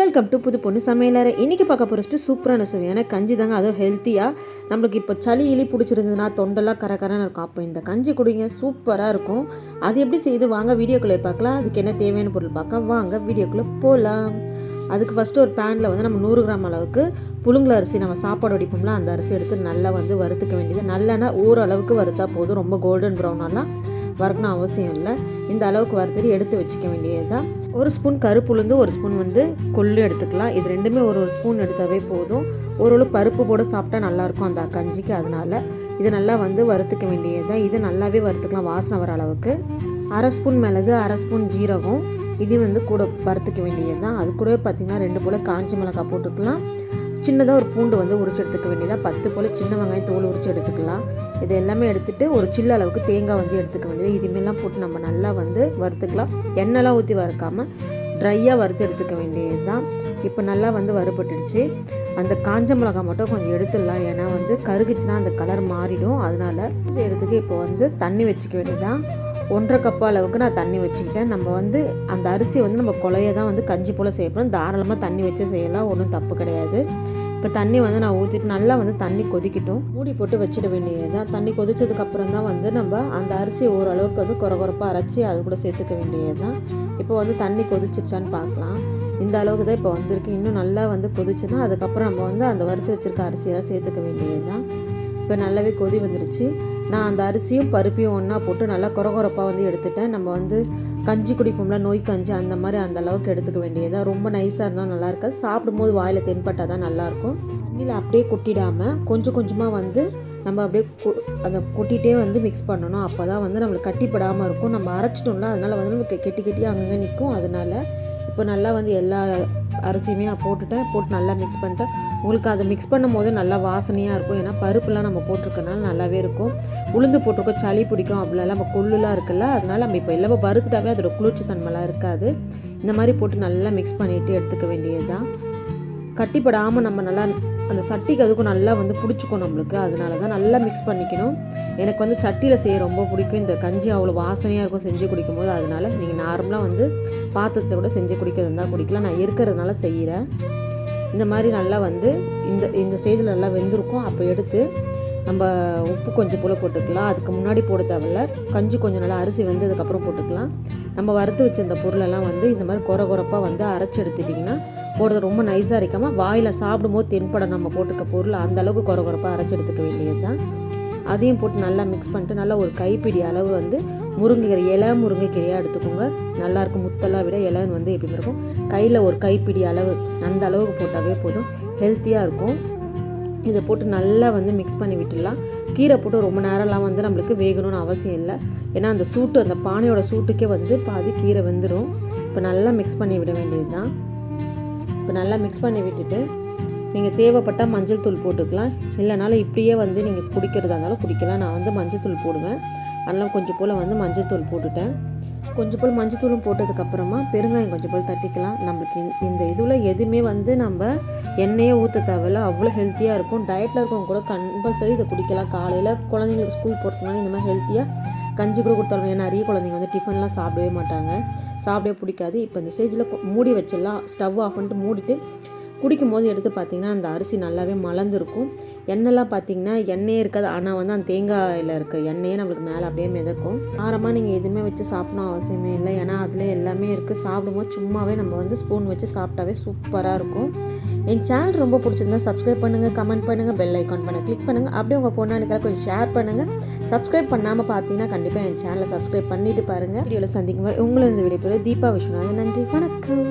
Welcome to புது பொண்ணு சமையலறை. இன்றைக்கி பார்க்க போகிற ரெசிபி சூப்பரான சுவையான கஞ்சி தாங்க. அதுவும் ஹெல்த்தியாக நம்மளுக்கு இப்போ சளி இலி பிடிச்சிருந்ததுன்னா தொண்டெல்லாம் கரகரன்னு இருக்கும். அப்போ இந்த கஞ்சி குடிங்க. சூப்பராக இருக்கும். அது எப்படி செய்து வாங்க? வீடியோக்குள்ளே பார்க்கலாம். அதுக்கு என்ன தேவையான பொருள் பார்க்க வாங்க. வீடியோக்குள்ளே போகலாம் அதுக்கு ஃபஸ்ட்டு ஒரு பேனில் வந்து நம்ம நூறு கிராம் அளவுக்கு புழுங்கல் அரிசி நம்ம சாப்பாடு வடிப்போம்ல அந்த அரிசி எடுத்து நல்லா வந்து வறுத்துக்க வேண்டியது. நல்லெண்ணா ஓரளவுக்கு வறுத்தா போதும். ரொம்ப கோல்டன் ப்ரௌனாலாம் வறுக்கணும் அவசியம் இல்லை. இந்த அளவுக்கு வறுத்துட்டு எடுத்து வச்சுக்க வேண்டியது தான் ஒரு ஸ்பூன் கருப்பு உளுந்து ஒரு ஸ்பூன் வந்து கொள்ளு எடுத்துக்கலாம். இது ரெண்டுமே ஒரு ஒரு ஸ்பூன் எடுத்தாவே போதும். ஓரளவு பருப்பு போட சாப்பிட்டா நல்லாயிருக்கும் அந்த கஞ்சிக்கு அதனால். இதை நல்லா வந்து வறுத்துக்க வேண்டியது தான் இது நல்லாவே வறுத்துக்கலாம் வாசனை வர அளவுக்கு. அரை ஸ்பூன் மிளகு அரை ஸ்பூன் ஜீரகம். இது வந்து கூட வறுத்துக்க வேண்டியது தான் அது கூடவே பார்த்திங்கன்னா ரெண்டு போல் காஞ்சி மிளகாய் போட்டுக்கலாம். சின்னதாக ஒரு பூண்டு வந்து உரிச்சு எடுத்துக்க வேண்டியதாக பத்து போல் சின்ன வெங்காயம் தோல் உரிச்சு எடுத்துக்கலாம். இது எல்லாமே எடுத்துகிட்டு ஒரு சில்ல அளவுக்கு தேங்காய் வந்து எடுத்துக்க வேண்டியது. இதுமாரிலாம் போட்டு நம்ம நல்லா வந்து வறுத்துக்கலாம். எண்ணெய்லாம் ஊற்றி வறுக்காமல் ட்ரையாக வறுத்து எடுத்துக்க வேண்டியது தான் இப்போ நல்லா வந்து வறுபட்டுடுச்சு. அந்த காஞ்ச மிளகாய் மட்டும் கொஞ்சம் எடுத்துடலாம். ஏன்னா வந்து கருகுச்சுன்னா அந்த கலர் மாறிடும். அதனால் செய்கிறதுக்கு இப்போ வந்து தண்ணி வச்சுக்க வேண்டியதுதான். ஒன்றரை கப் அளவுக்கு நான் தண்ணி வச்சுக்கிட்டேன். நம்ம வந்து அந்த அரிசியை வந்து நம்ம கொலையை தான் வந்து கஞ்சி போல் செய்யப்படும். தாராளமாக தண்ணி வச்சு செய்யலாம் ஒன்றும் தப்பு கிடையாது. இப்போ தண்ணி வந்து நான் ஊற்றிட்டு நல்லா வந்து தண்ணி கொதிக்கட்டும். மூடி போட்டு வச்சிட வேண்டியது தான் தண்ணி கொதிச்சதுக்கப்புறம் தான் வந்து நம்ம அந்த அரிசியை ஓரளவுக்கு வந்து குறகுறப்பாக அரைச்சி அது கூட சேர்த்துக்க வேண்டியது தான் இப்போ வந்து தண்ணி கொதிச்சிருச்சான்னு பார்க்கலாம். இந்த அளவுக்கு தான் இப்போ வந்திருக்கு. இன்னும் நல்லா வந்து கொதிச்சுன்னா அதுக்கப்புறம் நம்ம வந்து அந்த வறுத்து வச்சுருக்க அரிசியெல்லாம் சேர்த்துக்க வேண்டியது தான் இப்போ நல்லாவே கொதி வந்துடுச்சு நான் அந்த அரிசியும் பருப்பையும் ஒன்றா போட்டு நல்லா குறகுறப்பாக வந்து எடுத்துட்டேன். நம்ம வந்து கஞ்சி குடிப்போம்ல நோய் கஞ்சி அந்த மாதிரி அந்த அளவுக்கு எடுத்துக்க வேண்டியதாக ரொம்ப நைஸாக இருந்தால் நல்லா இருக்காது. சாப்பிடும்போது வாயில் தென்பட்டால் தான் நல்லாயிருக்கும் தண்ணியில் அப்படியே கொட்டிடாமல் கொஞ்சம் கொஞ்சமாக வந்து நம்ம அப்படியே அதை கொட்டிகிட்டே வந்து மிக்ஸ் பண்ணணும். அப்போ தான் வந்து நம்மளுக்கு கட்டிப்படாமல் இருக்கும். நம்ம அரைச்சிட்டோம்ல அதனால் வந்து நமக்கு கெட்டி கெட்டி அங்கங்கே நிற்கும் அதனால் இப்போ நல்லா வந்து எல்லா அரிசியுமே நான் போட்டுட்டேன். போட்டு நல்லா மிக்ஸ் பண்ணிட்டேன். உங்களுக்கு அதை மிக்ஸ் பண்ணும் போது நல்லா வாசனையாக இருக்கும். ஏன்னா பருப்புலாம் நம்ம போட்டிருக்கனால நல்லாவே இருக்கும். உளுந்து போட்டிருக்கோம் சளி பிடிக்கும் அப்படிலாம் நம்ம கொள்ளுலாம் இருக்குல்ல அதனால் நம்ம இப்போ எல்லாமே வறுத்துட்டாவே அதோட குளிர்ச்சி தன்மைலாம் இருக்காது. இந்த மாதிரி போட்டு நல்லா மிக்ஸ் பண்ணிவிட்டு எடுத்துக்க வேண்டியது தான் கட்டிப்படாமல் நம்ம நல்லா அந்த சட்டிக்கு அதுக்கும் நல்லா வந்து பிடிச்சிக்கும் நம்மளுக்கு. அதனால தான் நல்லா மிக்ஸ் பண்ணிக்கணும். எனக்கு வந்து சட்டியில் செய்ய ரொம்ப பிடிக்கும். இந்த கஞ்சி அவ்வளோ வாசனையாக இருக்கும் செஞ்சு குடிக்கும்போது. அதனால் நீங்கள் நார்மலாக வந்து பாத்திரத்தில் கூட செஞ்சு குடிக்கிறது இருந்தால் குடிக்கலாம். நான் இருக்கிறதுனால செய்கிறேன் இந்த மாதிரி நல்லா வந்து இந்த இந்த ஸ்டேஜில் நல்லா வெந்திருக்கும். அப்போ எடுத்து நம்ம உப்பு கொஞ்சம் போல் போட்டுக்கலாம். அதுக்கு முன்னாடி போட தேவையில்ல. கஞ்சி கொஞ்சம் நல்லா அரிசி வெந்ததுக்கப்புறம் போட்டுக்கலாம். நம்ம வறுத்து வச்சிருந்த பொருளெல்லாம் வந்து இந்த மாதிரி குறை குறைப்பாக வந்து அரைச்சி எடுத்துட்டிங்கன்னா போடுறது ரொம்ப நைஸாக அரைக்காமல் வாயில் சாப்பிடும்போது தென்படம் நம்ம போட்டுக்க பொருள் அந்தளவுக்கு குறை குறைப்பாக அரைச்சி எடுத்துக்க வேண்டியது தான் அதையும் போட்டு நல்லா மிக்ஸ் பண்ணிட்டு நல்லா ஒரு கைப்பிடி அளவு வந்து முருங்கைக்கீரை இலை முருங்கைக்கீரையாக எடுத்துக்கோங்க. நல்லாயிருக்கும். முத்தெல்லாம் விட இலைன்னு வந்து எப்படியும் இருக்கும். கையில் ஒரு கைப்பிடி அளவு அந்த அளவுக்கு போட்டாவே போதும். ஹெல்த்தியாக இருக்கும். இதை போட்டு நல்லா வந்து மிக்ஸ் பண்ணி விட்டுடலாம். கீரை போட்டு ரொம்ப நேரம்லாம் வந்து நம்மளுக்கு வேகணும்னு அவசியம் இல்லை. ஏன்னா அந்த சூட்டு அந்த பானையோட சூட்டுக்கே வந்து பாதி கீரை வெந்துடும் இப்போ நல்லா மிக்ஸ் பண்ணி விட வேண்டியது தான் இப்போ நல்லா மிக்ஸ் பண்ணி விட்டுட்டு நீங்கள் தேவைப்பட்டால் மஞ்சள் தூள் போட்டுக்கலாம். இல்லைனாலும் இப்படியே வந்து நீங்கள் குடிக்கிறதா இருந்தாலும் குடிக்கலாம். நான் வந்து மஞ்சள் தூள் போடுவேன். அதெல்லாம் கொஞ்சம் போல் வந்து மஞ்சள்தூள் போட்டுட்டேன். கொஞ்சம் போல் மஞ்சள்தூளும் போட்டதுக்கப்புறமா பெருங்காயம் கொஞ்சம் போல் தட்டிக்கலாம். நம்மளுக்கு இந்த இதில் எதுவுமே வந்து நம்ம எண்ணெயே ஊற்ற தேவையில்ல. அவ்வளோ ஹெல்த்தியாக இருக்கும். டயட்டில் இருக்கவங்க கூட கம்பல்சரி இதை குடிக்கலாம். காலையில் குழந்தைங்களுக்கு ஸ்கூல் போகிறதுனால இந்த மாதிரி ஹெல்த்தியாக கஞ்சி கூட கொடுத்தாலும் ஏன்னா நிறைய குழந்தைங்க வந்து டிஃபன்லாம் சாப்பிடவே மாட்டாங்க. சாப்பிடவே பிடிக்காது. இப்போ இந்த ஸ்டேஜில் மூடி வச்சிடலாம். ஸ்டவ் ஆஃப் பண்ணிட்டு மூடிட்டு குடிக்கும் போது எடுத்து பார்த்திங்கன்னா அந்த அரிசி நல்லாவே மலர்ந்துருக்கும். எண்ணெய்லாம் பார்த்திங்கன்னா எண்ணெயே இருக்காது. ஆனால் வந்து அந்த தேங்காயில் இருக்க எண்ணெயே நம்மளுக்கு மேலே அப்படியே மிதக்கும். ஆரமாக நீங்கள் எதுவுமே வச்சு சாப்பிடணும் அவசியமே இல்லை. ஏன்னா அதில் எல்லாமே இருக்குது சாப்பிடும்போது சும்மாவே நம்ம வந்து ஸ்பூன் வச்சு சாப்பிட்டாவே சூப்பராக இருக்கும். என் சேனல் ரொம்ப பிடிச்சிருந்தா சப்ஸ்கிரைப் பண்ணுங்கள் கமெண்ட் பண்ணுங்கள் பெல் ஐக்கான் பண்ண கிளிக் பண்ணுங்கள் அப்படியே உங்கள் பொண்ணானுக்கெல்லாம் கொஞ்சம் ஷேர் பண்ணுங்கள் சப்ஸ்கிரைப் பண்ணாமல் பார்த்தீங்கன்னா கண்டிப்பாக என் சேனலை சப்ஸ்கிரைப் பண்ணிவிட்டு பாருங்கள் வீடியோவில் சந்திக்கும் உங்களை இந்த வீடியோ தீபா விஸ்வநாதன். நன்றி வணக்கம்.